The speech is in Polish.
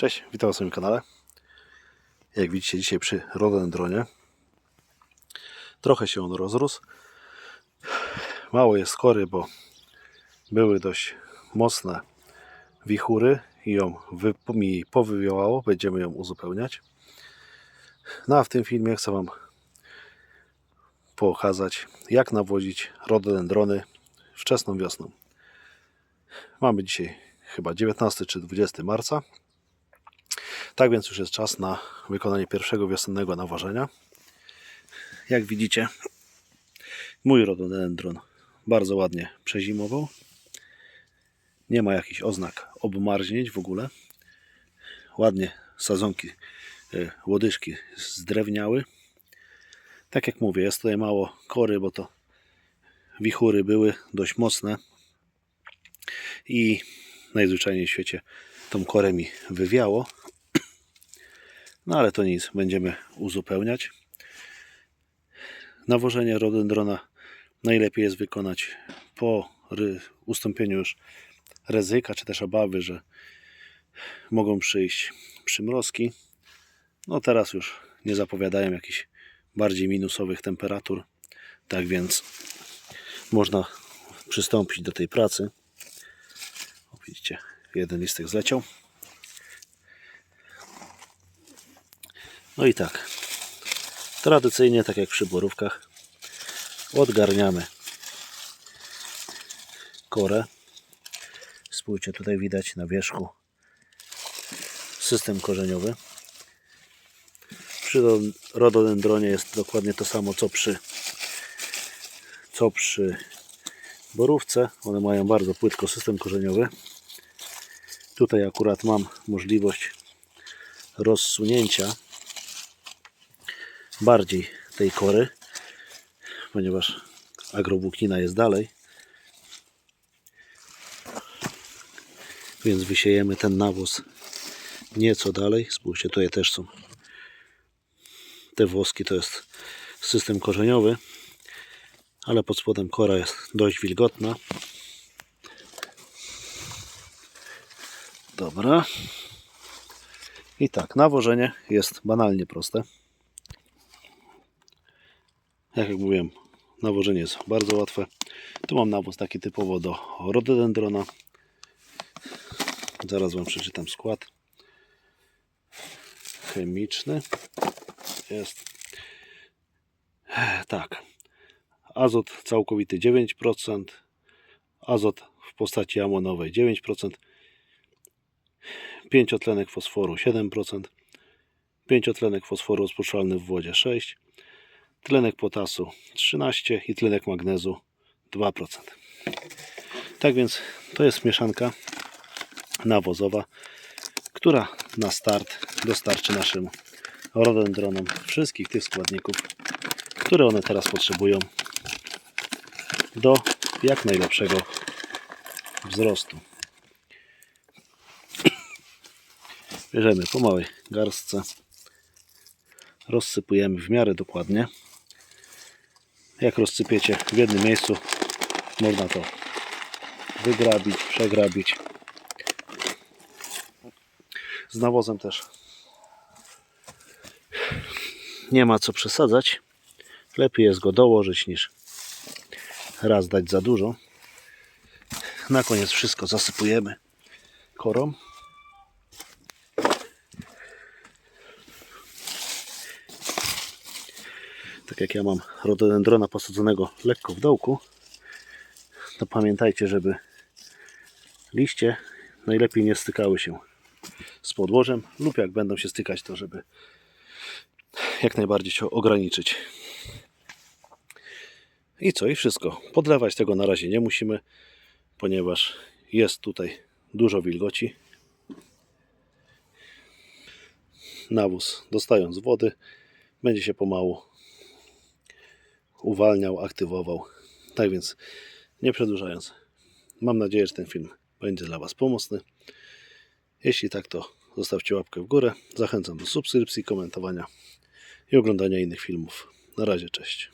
Cześć, witam na swoim kanale. Jak widzicie dzisiaj przy rododendronie trochę się on rozrósł. Mało jest kory, bo były dość mocne wichury i ją wy, mi powywiało. Będziemy ją uzupełniać. No a w tym filmie chcę Wam pokazać jak nawozić rododendrony wczesną wiosną. Mamy dzisiaj chyba 19 czy 20 marca. Tak więc już jest czas na wykonanie pierwszego wiosennego nawożenia. Jak widzicie, mój rododendron bardzo ładnie przezimował. Nie ma jakichś oznak obmarznięć w ogóle. Ładnie sadzonki, y, łodyżki zdrewniały. Tak jak mówię, jest tutaj mało kory, bo to wichury były dość mocne i najzwyczajniej w świecie tą korę mi wywiało. No ale to nic, będziemy uzupełniać. Nawożenie rododendrona najlepiej jest wykonać po ustąpieniu już ryzyka, czy też obawy, że mogą przyjść przymrozki. No teraz już nie zapowiadają jakichś bardziej minusowych temperatur. Tak więc można przystąpić do tej pracy. O, widzicie, jeden listek zleciał. No i tak. Tradycyjnie, tak jak przy borówkach, odgarniamy korę. Spójrzcie, tutaj widać na wierzchu system korzeniowy. Przy ro- rododendronie jest dokładnie to samo, co przy, co przy borówce. One mają bardzo płytko system korzeniowy. Tutaj akurat mam możliwość rozsunięcia bardziej tej kory, ponieważ agrowłóknina jest dalej. Więc wysiejemy ten nawóz nieco dalej. Spójrzcie, tutaj też są te włoski, to jest system korzeniowy, ale pod spodem kora jest dość wilgotna. Dobra. I tak, nawożenie jest banalnie proste. Jak mówiłem, nawożenie jest bardzo łatwe. Tu mam nawóz taki typowo do rododendrona. Zaraz Wam przeczytam skład chemiczny. Jest tak. Azot całkowity 9%, azot w postaci amonowej 9%, pięciotlenek fosforu 7%, pięciotlenek fosforu rozpuszczalny w wodzie 6%, tlenek potasu 13 i tlenek magnezu 2%. Tak więc to jest mieszanka nawozowa, która na start dostarczy naszym rododendronom wszystkich tych składników, które one teraz potrzebują do jak najlepszego wzrostu. Bierzemy po małej garstce, rozsypujemy w miarę dokładnie. Jak rozsypiecie w jednym miejscu, można to wygrabić, przegrabić. Z nawozem też nie ma co przesadzać. Lepiej jest go dołożyć niż raz dać za dużo. Na koniec wszystko zasypujemy korą. Tak jak ja mam rododendrona posadzonego lekko w dołku, to pamiętajcie, żeby liście najlepiej nie stykały się z podłożem lub jak będą się stykać, to żeby jak najbardziej się ograniczyć. I co? I wszystko. Podlewać tego na razie nie musimy, ponieważ jest tutaj dużo wilgoci. Nawóz dostając wody będzie się pomału uwalniał, aktywował. Tak więc nie przedłużając, mam nadzieję, że ten film będzie dla Was pomocny. Jeśli tak, to zostawcie łapkę w górę. Zachęcam do subskrypcji, komentowania i oglądania innych filmów. Na razie, cześć.